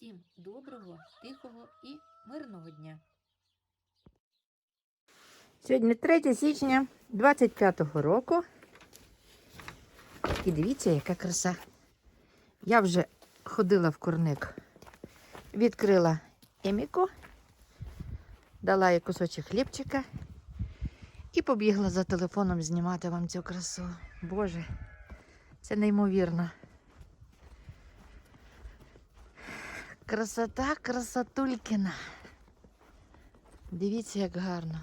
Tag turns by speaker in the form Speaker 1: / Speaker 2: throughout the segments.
Speaker 1: Всім доброго, тихого і мирного дня.
Speaker 2: Сьогодні 3 січня 25-го року. І дивіться, яка краса. Я вже ходила в курник, відкрила еміку, дала їй кусочок хлібчика і побігла за телефоном знімати вам цю красу. Боже, це неймовірно. Красота, красотулькіна. Дивіться, як гарно.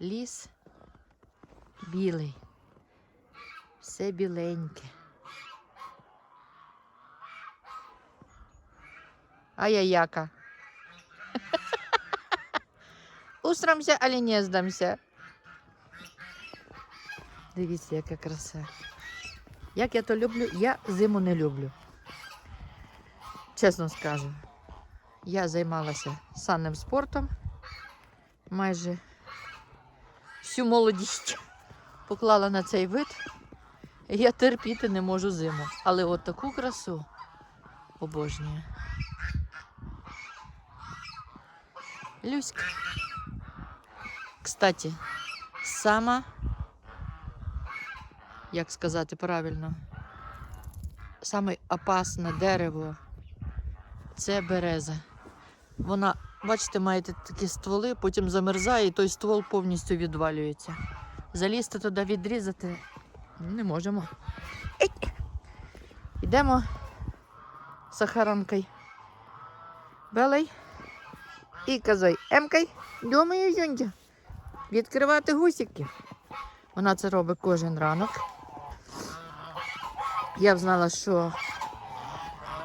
Speaker 2: Ліс білий, все біленьке. А я яка? Устромся, але не здамся. Дивіться, яка краса. Як я то люблю, я зиму не люблю. Чесно скажу. Я займалася санним спортом майже всю молодість поклала на цей вид. Я терпіти не можу зиму. Але от таку красу обожнюю. Люська. Кстати, сама, як сказати правильно, саме опасне дерево це береза. Вона, бачите, має такі стволи, потім замерзає, і той ствол повністю відвалюється. Залізти туди відрізати не можемо. Йдемо сахаронкою. Белей і козой Емкой. Думаю, Юндя. Відкривати гусики. Вона це робить кожен ранок. Я б знала, що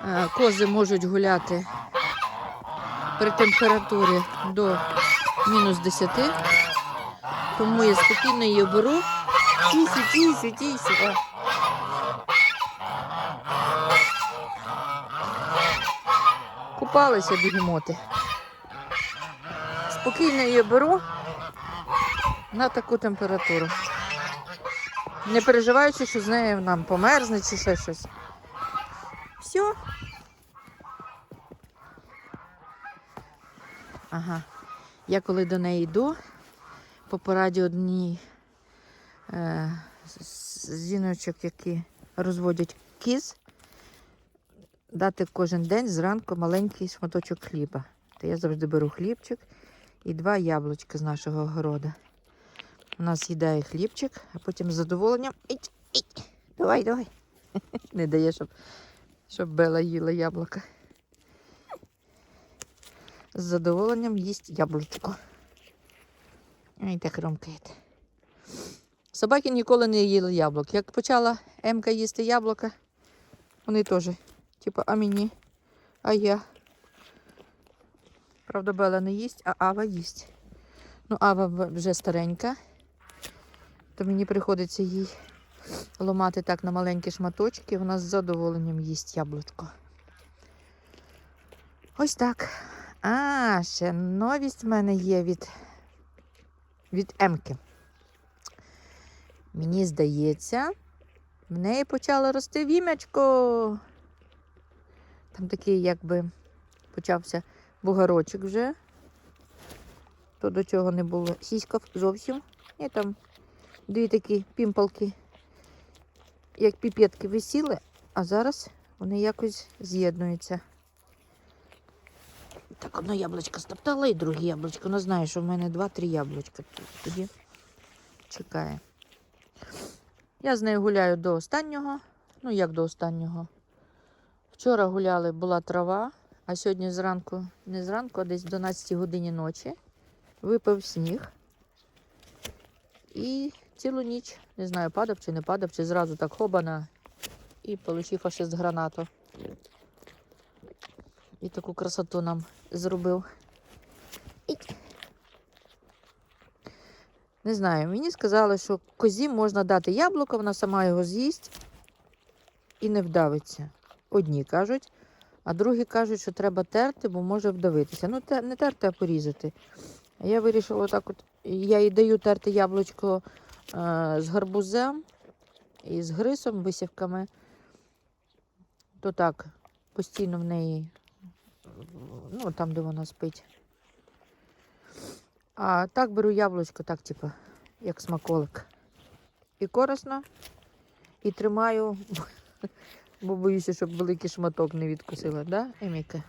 Speaker 2: е, кози можуть гуляти при температурі до мінус 10. Тому я спокійно її беру. Тісі, тісі, тісі. Купалися бігемоти. Спокійно її беру на таку температуру. Не переживаючи, що з нею нам померзне чи ще щось. Все. Ага. Я коли до неї йду, по пораді одній е, з- жіночок, які розводять кіз, дати кожен день зранку маленький шматочок хліба. То я завжди беру хлібчик і два яблучка з нашого огорода. У нас їдає хлібчик, а потім з задоволенням. Іть, іть. Давай, давай. Не дає, щоб, щоб Бела їла яблука. З задоволенням їсть яблучко. Ай, так ромкає. Собаки ніколи не їли яблук. Як почала Емка їсти яблука, вони теж, типу, а мені, а я. Правда, Бела не їсть, а Ава їсть. Ну, Ава вже старенька, то мені приходиться їй ломати так на маленькі шматочки. Вона з задоволенням їсть яблучко. Ось так. А, ще новість в мене є від, від Емки. Мені здається, в неї почало рости вім'ячко. Там такий, якби почався бугарочок вже. То до чого не було сіська зовсім. І там дві такі пімпалки, як піпетки висіли, а зараз вони якось з'єднуються. Так, одне яблучко стоптала і друге яблучко. Вона знає, що в мене два-три яблучка. Тоді чекає. Я з нею гуляю до останнього. Ну, як до останнього. Вчора гуляли, була трава, а сьогодні зранку, не зранку, а десь в 12 годині ночі випав сніг. І цілу ніч, не знаю, падав чи не падав, чи зразу так хобана і получив фашист гранату. І таку красоту нам зробив. Іть. Не знаю, мені сказали, що козі можна дати яблуко, вона сама його з'їсть і не вдавиться. Одні кажуть, а другі кажуть, що треба терти, бо може вдавитися. Ну, не терти, а порізати. Я вирішила так от, я їй даю терти яблучко з гарбузем із грисом, висівками, то так, постійно в неї, ну, там, де вона спить. А так беру яблучко, так, типу, як смаколик. І корисно, і тримаю, бо боюся, щоб великий шматок не відкусила, да, Еміка?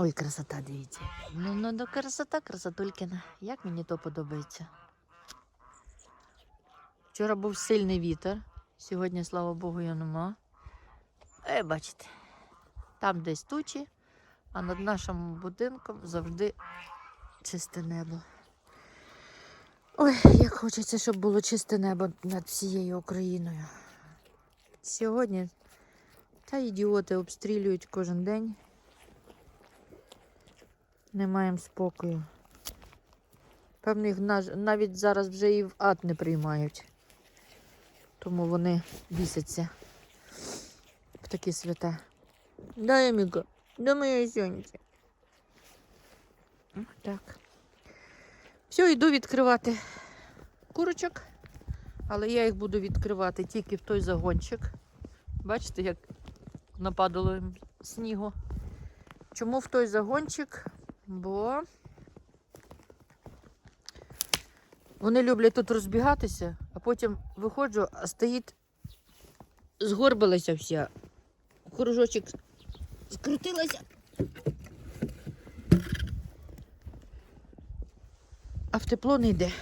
Speaker 2: Ой, красота, дивіться. Ну, ну, ну, красота, красотулькина. Як мені то подобається. Вчора був сильний вітер. Сьогодні, слава Богу, його нема. Е, бачите, там десь тучі, а над нашим будинком завжди чисте небо. Ой, як хочеться, щоб було чисте небо над всією Україною. Сьогодні та ідіоти обстрілюють кожен день. Не маємо спокою. Наж- навіть зараз вже і в ад не приймають. Тому вони бісяться в такі свята. Да, Еміка, да моє сонце. Так. Все, йду відкривати курочок, але я їх буду відкривати тільки в той загончик. Бачите, як нападало їм снігу. Чому в той загончик? Бо вони люблять тут розбігатися, а потім виходжу, а стоїть, згорбилася вся. Кружочок скрутилася. А в тепло не йде,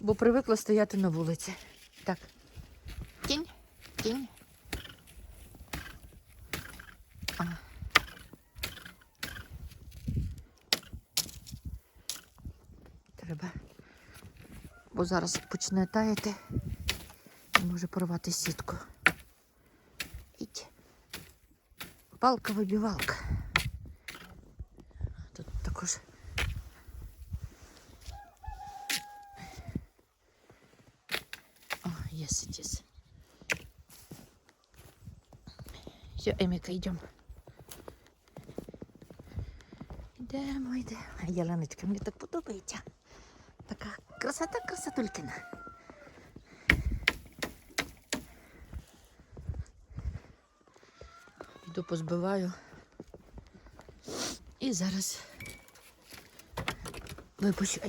Speaker 2: бо привикла стояти на вулиці. Так. Тінь, тінь. А. Треба. Зараз почне таяти і може порвати сітку. Іть. Палка вибівалка. Тут також. О, it is. Все, Еміка, йдемо. Йдемо, йдемо. Ялиночка, мені так подобається. Така красота, красотулькина. Йду позбиваю. І зараз випущу.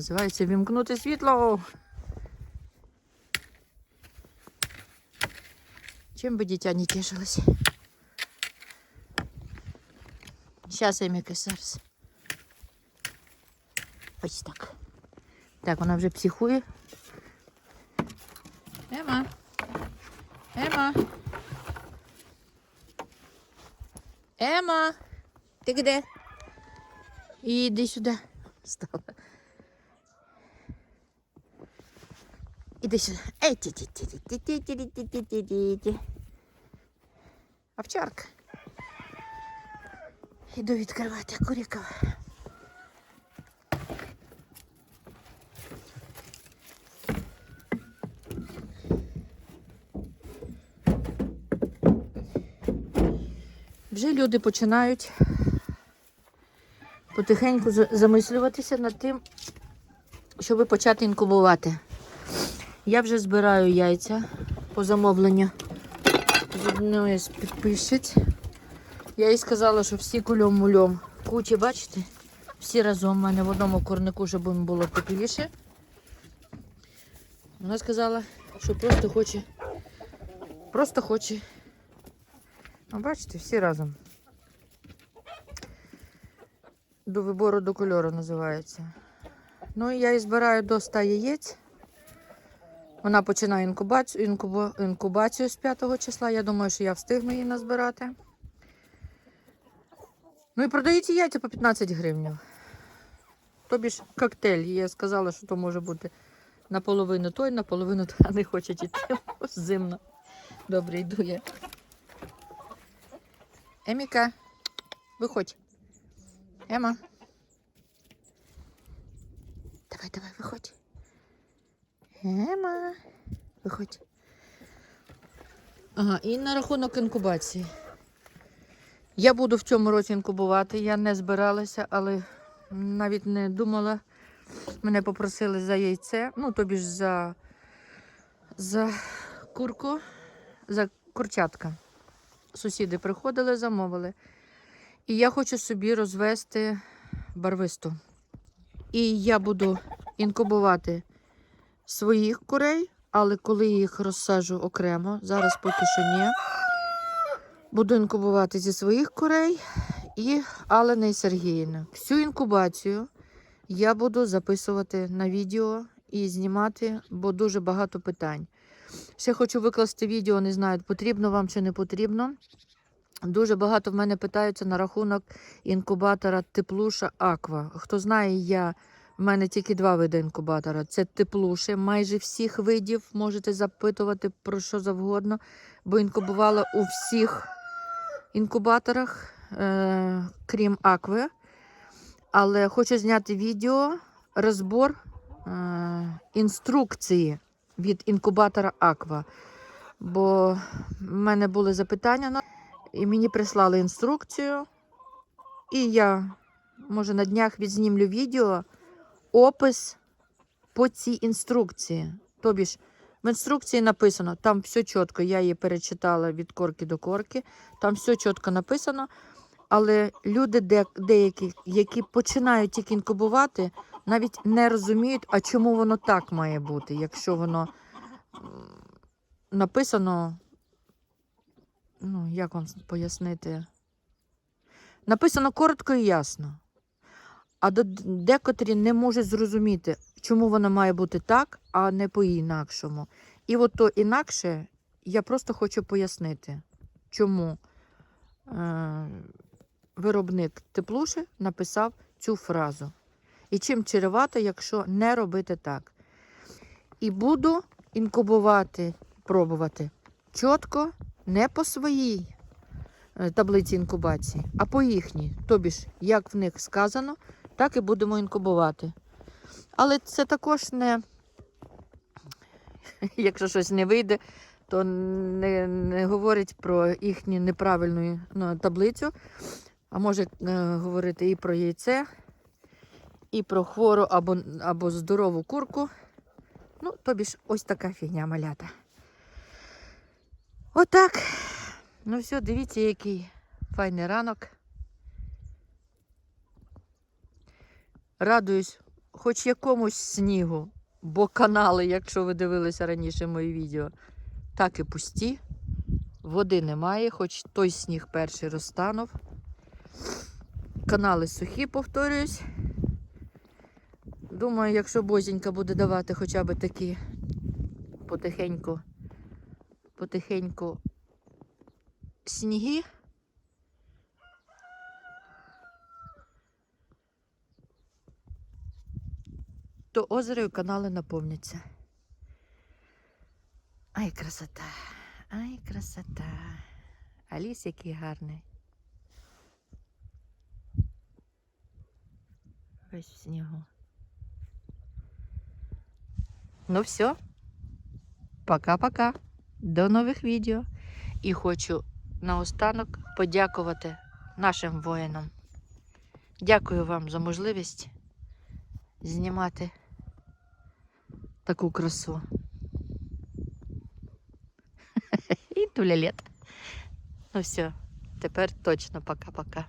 Speaker 2: Називається вімкнути світло. Чим би дитя не тішилось? Зараз я якось зараз. Ось так. Так, вона вже психує. Ема. Ема. Ема. Ти де? Іди сюди. Стала. Іди сюди. Ей, ті ті ті ті ті ті ті ті ті ті ті Овчарка. Іду відкривати курікова. Вже люди починають потихеньку замислюватися над тим, щоб почати інкубувати. Я вже збираю яйця по замовленню з одної з підписчиць. Я їй сказала, що всі кульом мульом в кучі, бачите? Всі разом у мене в одному корнику, щоб їм було тепліше. Вона сказала, що просто хоче. Просто хоче. А бачите, всі разом. До вибору до кольору називається. Ну, і я і збираю до 100 яєць. Вона починає інкубацію, інкубо, інкубацію з 5 числа. Я думаю, що я встигну її назбирати. Ну і продають яйця по 15 гривень. Тобі ж коктейль. Я сказала, що то може бути Наполовину той, наполовину та не хочуть іти. Зимно. Добре, йду я. Еміка, виходь. Ема. Давай, давай, виходь. Ема. Виходь. Ага, і на рахунок інкубації. Я буду в цьому році інкубувати. Я не збиралася, але навіть не думала. Мене попросили за яйце, ну тобі ж за, за курку, за курчатка. Сусіди приходили, замовили. І я хочу собі розвести барвисту. І я буду інкубувати своїх курей, але коли їх розсаджу окремо, зараз поки що ні. Буду інкубувати зі своїх курей і Алени і Сергіїни. Всю інкубацію я буду записувати на відео і знімати, бо дуже багато питань. Ще хочу викласти відео, не знаю, потрібно вам чи не потрібно. Дуже багато в мене питаються на рахунок інкубатора теплуша Аква. Хто знає, я в мене тільки два види інкубатора. Це теплуші, майже всіх видів. Можете запитувати про що завгодно, бо інкубувала у всіх інкубаторах, е- крім Акви. Але хочу зняти відео, розбор е- інструкції від інкубатора Аква. Бо в мене були запитання, і мені прислали інструкцію. І я, може, на днях відзнімлю відео, опис по цій інструкції. Тобі ж, в інструкції написано, там все чітко, я її перечитала від корки до корки, там все чітко написано. Але люди, деякі, які починають тільки інкубувати, навіть не розуміють, а чому воно так має бути, якщо воно написано. Ну, як вам пояснити? Написано коротко і ясно. А декотрі не можуть зрозуміти, чому воно має бути так, а не по-інакшому. І от то інакше я просто хочу пояснити, чому е- виробник теплуші написав цю фразу. І чим чревато, якщо не робити так. І буду інкубувати, пробувати чітко, не по своїй е, таблиці інкубації, а по їхній. Тобі ж, як в них сказано, так і будемо інкубувати. Але це також не, якщо щось не вийде, то не, не говорить про їхню неправильну ну, таблицю, а може е, говорити і про яйце, і про хвору або, або здорову курку. Ну, тобі ж ось така фігня малята. Отак. Ну все, дивіться, який файний ранок. Радуюсь хоч якомусь снігу, бо канали, якщо ви дивилися раніше мої відео, так і пусті. Води немає, хоч той сніг перший розтанув. Канали сухі, повторююсь. Думаю, якщо Бозінька буде давати хоча б такі потихеньку, потихеньку сніги. То озеро і канали наповняться. Ай, красота, ай, красота. А ліс який гарний. Весь в снігу. Ну все. Пока-пока. До нових відео. І хочу наостанок подякувати нашим воїнам. Дякую вам за можливість знімати таку красу. І лет. Ну все, тепер точно пока-пока.